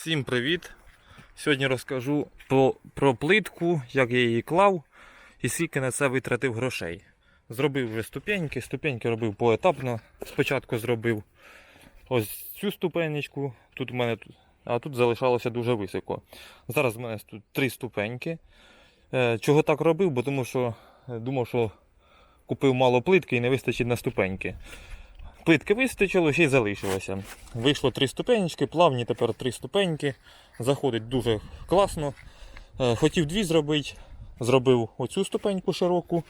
Всім привіт! Сьогодні розкажу про, про плитку, як я її клав і скільки на це витратив грошей. Зробив вже ступеньки, ступеньки робив поетапно. Спочатку зробив ось цю ступенечку, тут у мене, а тут залишалося дуже високо. Зараз в мене тут три ступеньки. Е, Чого так робив? Бо тому що е, думав, що купив мало плитки і не вистачить на ступеньки. Плитки вистачило, ще й залишилося. Вийшло три ступенечки, плавні тепер три ступеньки. Заходить дуже класно. Е, Хотів дві зробити. Зробив оцю ступеньку широку.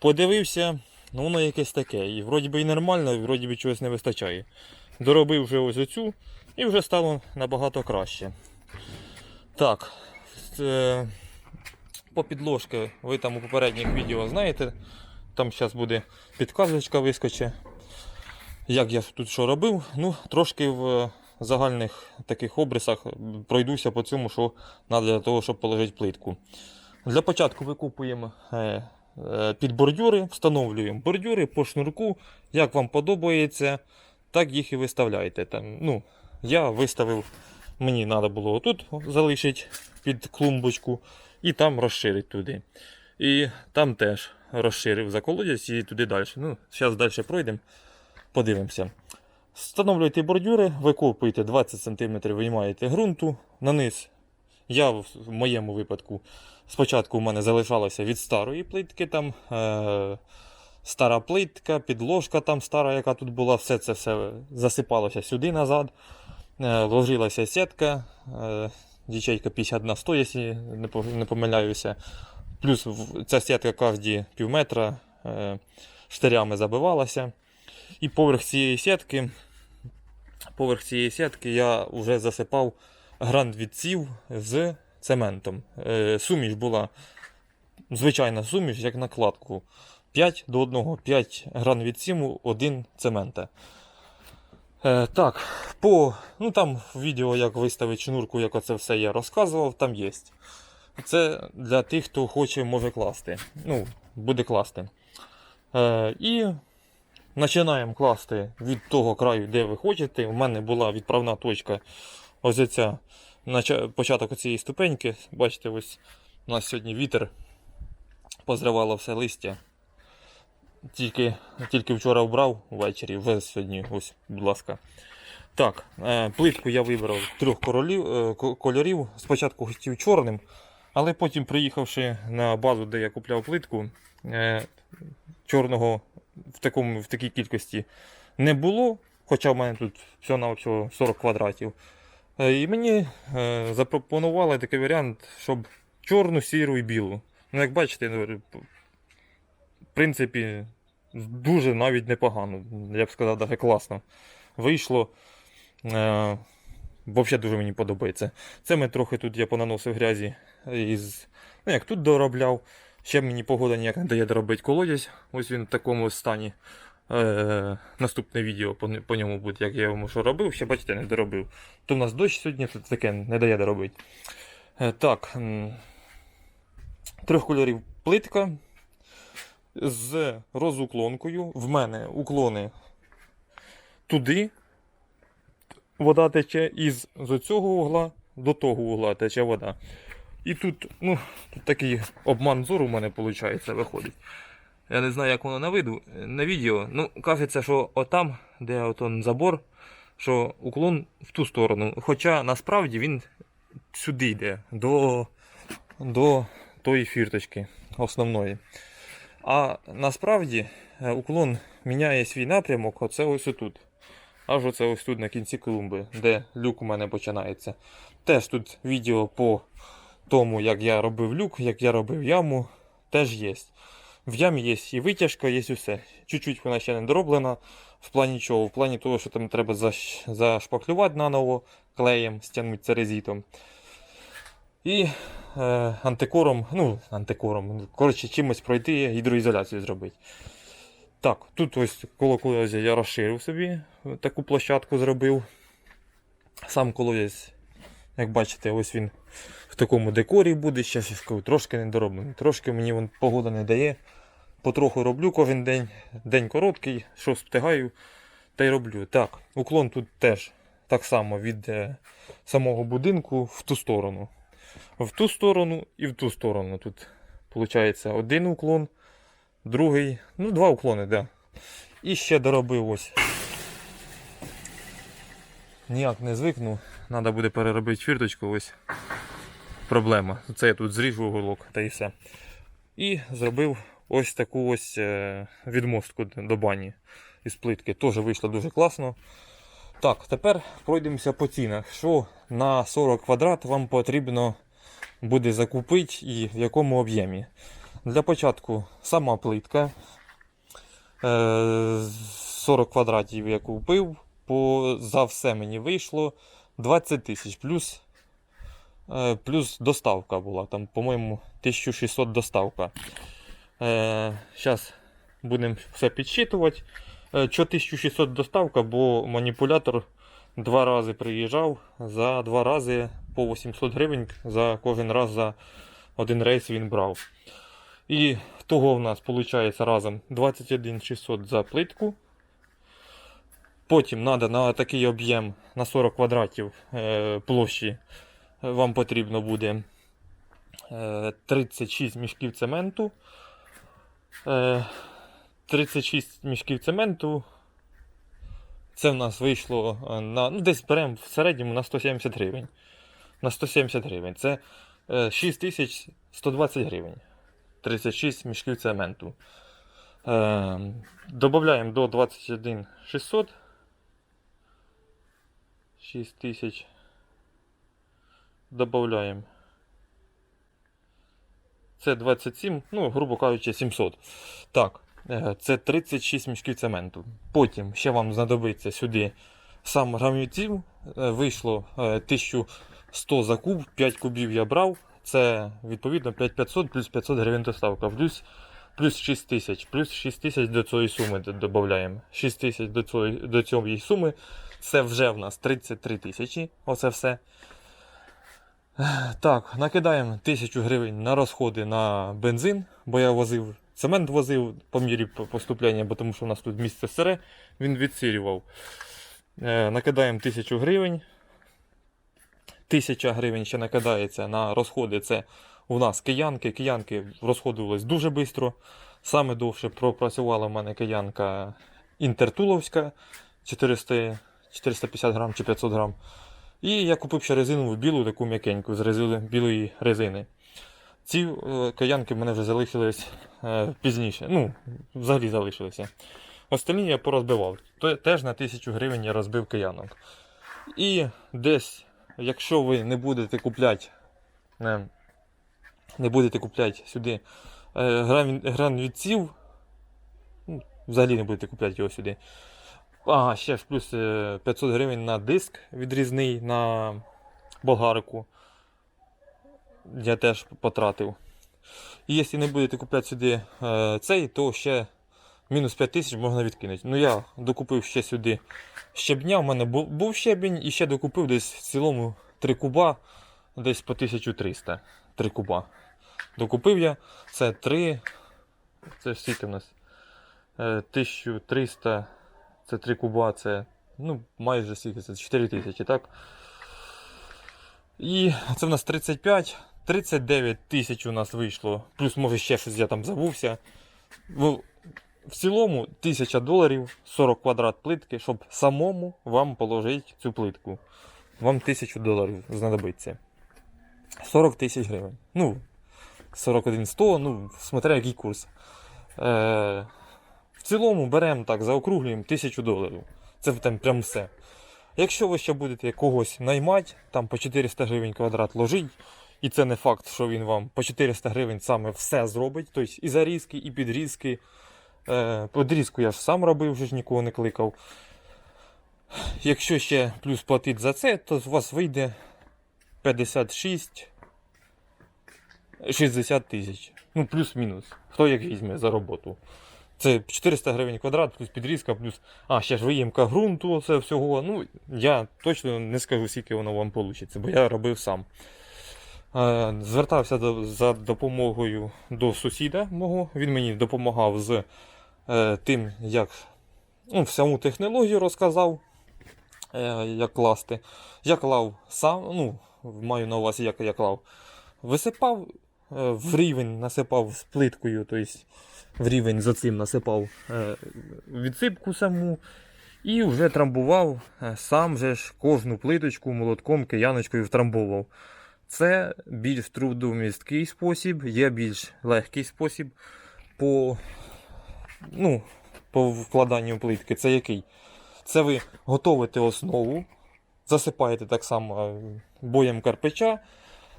Подивився, ну воно якесь таке. І вроді би і нормально, і вроді би чогось не вистачає. Доробив вже ось оцю і вже стало набагато краще. Так. е, По підложки ви там у попередніх відео знаєте. Там зараз буде підказочка вискоче як я тут що робив. Ну, трошки в е, загальних таких обрисах пройдуся по цьому, що треба для того, щоб положити плитку. Для початку викупуємо е, е, під бордюри, встановлюємо бордюри по шнурку. Як вам подобається, так їх і виставляйте. Там, ну, я виставив, мені треба було отут залишити під клумбочку і там розширити туди. І там теж розширив за колодязь і туди далі. Ну, зараз далі пройдемо подивимося. Встановлюєте бордюри, викопуєте 20 см, виймаєте ґрунту на низ. Я в моєму випадку спочатку у мене залишалося від старої плитки, там е- стара плитка, підложка там стара, яка тут була, все це все засипалося сюди назад. Е- ложилася сітка, е- дічейка 50 на 100, якщо не помиляюся. Плюс ця сітка кожні пів метра е- штирями забивалася. І поверх цієї сітки, поверх цієї сітки я вже засипав грант відсів з цементом. Е, Суміш була звичайна суміш, як накладку. 5 до 1, 5 гран відсіму, 1 цемента. Е, так, по, ну там в відео, як виставити шнурку, як оце все я розказував, там є. Це для тих, хто хоче, може класти. Ну, буде класти. Е, і Починаємо класти від того краю, де ви хочете. У мене була відправна точка. Ось ця нача- початок цієї ступеньки. Бачите, ось у нас сьогодні вітер позривало все листя. Тільки, тільки вчора вбрав ввечері, вже сьогодні, ось, будь ласка. Так, е, плитку я вибрав трьох королів, е, кольорів. Спочатку хотів чорним, але потім, приїхавши на базу, де я купляв плитку, е, чорного в, такому, в такій кількості не було. Хоча в мене тут всього на всього 40 квадратів. Е, І мені е, запропонували такий варіант, щоб чорну, сіру і білу. Ну, як бачите, ну, в принципі, дуже навіть непогано. Я б сказав, навіть класно. Вийшло. Е, Взагалі дуже мені подобається. Це ми трохи тут я понаносив грязі із. Ну, як тут доробляв. Ще мені погода ніяк не дає доробити колодязь. Ось він в такому стані. Е, наступне відео по, по ньому буде, як я йому що робив, ще бачите, не доробив. То в нас дощ сьогодні таке не дає доробити. Е, так. Трьох кольорів плитка з розуклонкою. В мене уклони туди. Вода тече, і з, з цього угла до того угла тече вода. І тут, ну, тут такий обман зору у мене виходить, виходить. Я не знаю, як воно на виду, на відео. Ну, кажеться, що отам, де отон забор, що уклон в ту сторону. Хоча насправді він сюди йде, до, до тої фірточки основної. А насправді е, уклон міняє свій напрямок, оце ось отут. Аж оце ось тут на кінці клумби, де люк у мене починається. Теж тут відео по тому, як я робив люк, як я робив яму, теж є. В ямі є і витяжка, є усе. Чуть-чуть вона ще не дороблена. В плані чого? В плані того, що там треба заш- зашпаклювати наново клеєм, стягнути церезітом. І е, антикором, ну, антикором, коротше, чимось пройти, гідроізоляцію зробити. Так, тут ось коло колодязя я розширив собі, таку площадку зробив. Сам колодязь, як бачите, ось він в такому декорі буде. Ще кажу, трошки недороблений. Трошки мені вон, погода не дає. Потроху роблю кожен день. День короткий, що встигаю, та й роблю. Так, уклон тут теж так само від е, самого будинку в ту сторону. В ту сторону і в ту сторону. Тут виходить один уклон, другий, ну, два уклони, да. І ще доробив ось. Ніяк не звикну. Треба буде переробити чвірточку, ось проблема. Це я тут зріжу уголок та і все. І зробив ось таку ось е, відмостку до бані із плитки. Теж вийшло дуже класно. Так, тепер пройдемося по цінах. Що на 40 квадрат вам потрібно буде закупити і в якому об'ємі. Для початку сама плитка. Е, 40 квадратів я купив. По, за все мені вийшло 20 тисяч плюс, е, плюс доставка була. Там, по-моєму, 1600 доставка. Е, Зараз будемо все підсчитувати. Е, Що 1600 доставка, бо маніпулятор два рази приїжджав за два рази по 800 гривень за кожен раз за один рейс він брав. І того в нас виходить разом 21 600 за плитку. Потім треба на такий об'єм на 40 квадратів е, площі е, вам потрібно буде е, 36 мішків цементу. Е, 36 мішків цементу. Це в нас вийшло е, на. Ну, десь беремо в середньому на 170 гривень. На 170 гривень. Це е, 6120 гривень. 36 мішків цементу. Е, Додаємо до 21 600. 6 тисяч. Додаємо. Це 27, ну, грубо кажучи, 700. Так, е, це 36 мішків цементу. Потім ще вам знадобиться сюди сам грамівців. Е, Вийшло е, 1100 за куб, 5 кубів я брав. Це відповідно 5500 плюс 500 гривень доставка. Плюс, плюс 6 тисяч, плюс 6 тисяч до цієї суми додаємо. 6 тисяч до цієї суми. Це вже в нас 33 тисячі. Оце все. Так, накидаємо 1000 гривень на розходи на бензин, бо я возив цемент возив по мірі поступлення, бо тому що у нас тут місце сире, він відсирював. Е, накидаємо 1000 гривень. 1000 гривень ще накидається на розходи. Це у нас киянки. Киянки розходувались дуже швидко. Саме довше пропрацювала в мене киянка Інтертуловська 400, 450 грам чи 500 грам. І я купив ще резинову білу, таку м'якеньку з резили, білої резини. Ці е, каянки в мене вже залишились е, пізніше. Ну, взагалі залишилися. Остальні я порозбивав. Теж на 1000 гривень я розбив каянок. І десь, якщо ви не будете купляти, не, не будете купляти сюди е, гран, гранвідців, ну, взагалі не будете купляти його сюди. Ага, ще ж плюс е, 500 гривень на диск відрізний на болгарику. Я теж потратив. І якщо не будете купляти сюди е, цей, то ще мінус 5 тисяч можна відкинути. Ну я докупив ще сюди щебня. У мене був, щебінь і ще докупив десь в цілому 3 куба, десь по 1300. 3 куба. Докупив я. Це 3. Це скільки в нас? Е, 1300. Це 3 куба, це ну, майже скільки це 4 тисячі, так? І це в нас 35, 39 тисяч у нас вийшло. Плюс, може, ще щось я там забувся. В, в цілому 1000 доларів 40 квадрат плитки, щоб самому вам положити цю плитку. Вам 1000 доларів знадобиться. 40 тисяч гривень. Ну, 41 100, ну, смотря який курс. Е, цілому беремо так, заокруглюємо 1000 доларів. Це там прям все. Якщо ви ще будете когось наймати, там по 400 гривень квадрат ложить, і це не факт, що він вам по 400 гривень саме все зробить. Тобто і зарізки, і підрізки. Е, Подрізку я ж сам робив, вже ж нікого не кликав. Якщо ще плюс платити за це, то з вас вийде 56 60 тисяч. Ну, плюс-мінус. Хто як візьме за роботу. Це 400 гривень квадрат, плюс підрізка, плюс. А, ще ж виїмка ґрунту, це всього. Ну, я точно не скажу, скільки воно вам вийде, бо я робив сам. Е, Звертався за допомогою до сусіда мого. Він мені допомагав з е, тим, як ну, саму технологію розказав. е, як класти. Я клав сам, ну, маю на увазі, як я клав. Висипав в рівень, насипав з плиткою, тобто в рівень за цим насипав е, відсипку саму. І вже трамбував е, сам же ж кожну плиточку молотком, кияночкою втрамбовував. Це більш трудомісткий спосіб, є більш легкий спосіб по, ну, по вкладанню плитки. Це який? Це ви готовите основу, засипаєте так само е, боєм карпича,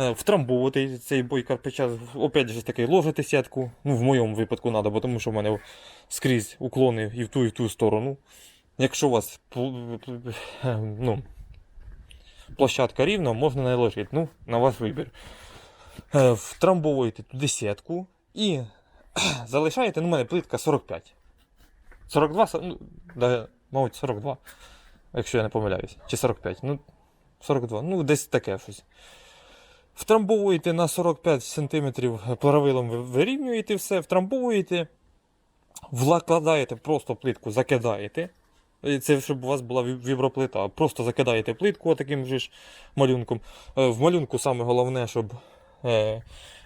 е, втрамбовуєте цей бой карпича, опять же таки ложите сітку. Ну, в моєму випадку треба, тому що в мене скрізь уклони і в ту, і в ту сторону. Якщо у вас е, ну, площадка рівна, можна не ложити. Ну, на ваш вибір. Е, Втрамбовуєте туди сітку і залишаєте, ну, у мене плитка 45. 42, ну, да, мабуть, 42, якщо я не помиляюсь. Чи 45. Ну, 42, ну, десь таке щось. Втрамбовуєте на 45 см правилом вирівнюєте все, втрамбовуєте, вкладаєте просто плитку, закидаєте. Це щоб у вас була віброплита. Просто закидаєте плитку таким же ж малюнком. Е, В малюнку саме головне, щоб е,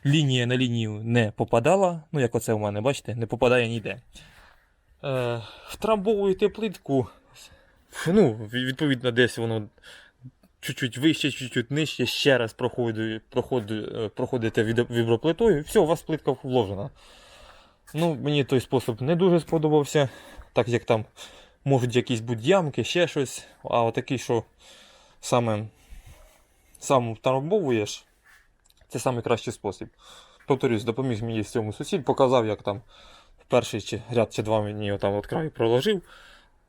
лінія на лінію не попадала. Ну, як оце у мене, бачите, не попадає ніде. Е, втрамбовуєте плитку. Ну, відповідно, десь воно чуть-чуть вище, чуть-чуть нижче, ще раз проходить, проходить, е, проходите віброплитою, все, у вас плитка вложена. Ну, мені той спосіб не дуже сподобався, так як там можуть якісь бути ямки, ще щось. А отакий, що саме сам втрамбовуєш, це найкращий спосіб. Повторюсь, допоміг мені з цьому сусід, показав, як там в перший чи ряд чи два мені там от краю проложив.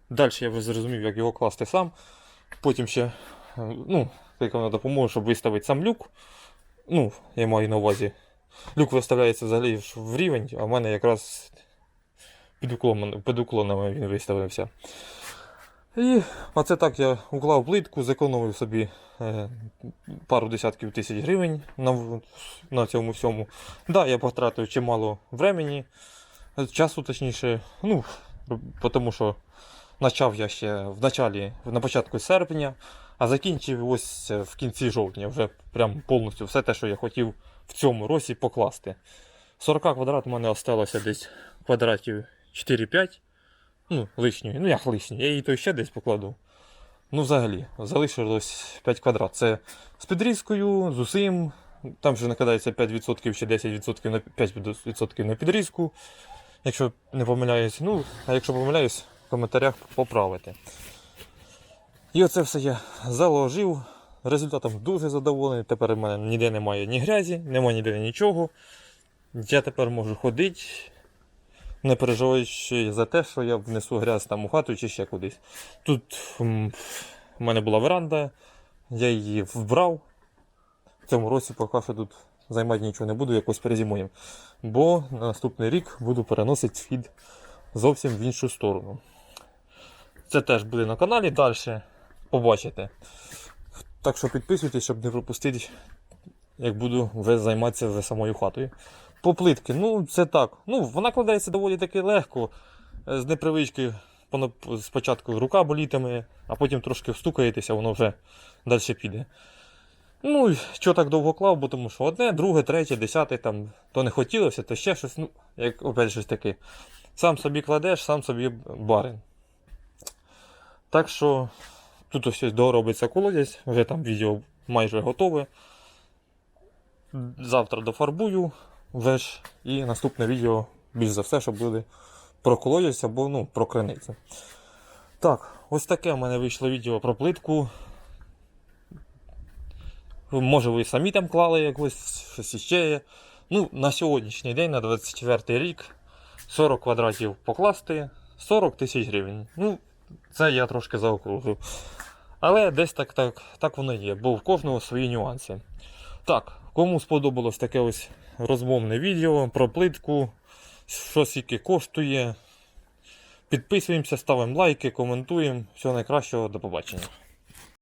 Далі я вже зрозумів, як його класти сам. Потім ще, ну, як вона допоможе, щоб виставити сам люк. Ну, я маю на увазі. Люк виставляється взагалі в рівень, а в мене якраз під уклонами, під уклонами він виставився. І оце так я уклав плитку, зекономив собі е, пару десятків тисяч гривень на, на цьому всьому. Да, я потратив чимало времени, е, часу точніше. Ну, тому що почав я ще в началі, на початку серпня, а закінчив ось е, в кінці жовтня, вже прям повністю все те, що я хотів в цьому році покласти. 40 квадрат у мене осталося десь квадратів 4-5. Ну, лишньої. Ну як лишньої, я її то ще десь покладу. Ну, взагалі, залишилось 5 квадрат. Це з підрізкою, з усім. Там вже накидається 5% чи 10% на 5% на підрізку. Якщо не помиляюсь, ну, а якщо помиляюсь, в коментарях поправити. І оце все я заложив. Результатом дуже задоволений. Тепер у мене ніде немає ні грязі, немає ніде нічого. Я тепер можу ходити, не переживаючи за те, що я внесу грязь там у хату чи ще кудись. Тут в мене була веранда, я її вбрав. В цьому році поки що тут займати нічого не буду, якось перезимуємо. Бо на наступний рік буду переносити схід зовсім в іншу сторону. Це теж буде на каналі далі. Побачите. Так що підписуйтесь, щоб не пропустити, як буду вже займатися вже самою хатою. По плитки, ну це так. Ну, вона кладається доволі таки легко. Е, З непривички спочатку рука болітиме, а потім трошки встукаєтеся, воно вже далі піде. Ну, що так довго клав, бо тому що одне, друге, третє, десяте, там, то не хотілося, то ще щось, ну, як опять щось таке. Сам собі кладеш, сам собі барин. Так що тут ось доробиться колодязь, вже там відео майже готове. Завтра дофарбую веш і наступне відео більш за все, що буде про колодязь або ну, про криницю. Так, ось таке в мене вийшло відео про плитку. Може ви самі там клали якось щось іще. Ну, на сьогоднішній день, на 24 рік, 40 квадратів покласти, 40 тисяч гривень. Ну, це я трошки заокружив. Але десь так, так, так воно є, бо в кожного свої нюанси. Так, кому сподобалось таке ось розмовне відео про плитку, що скільки коштує. Підписуємося, ставимо лайки, коментуємо. Всього найкращого, до побачення.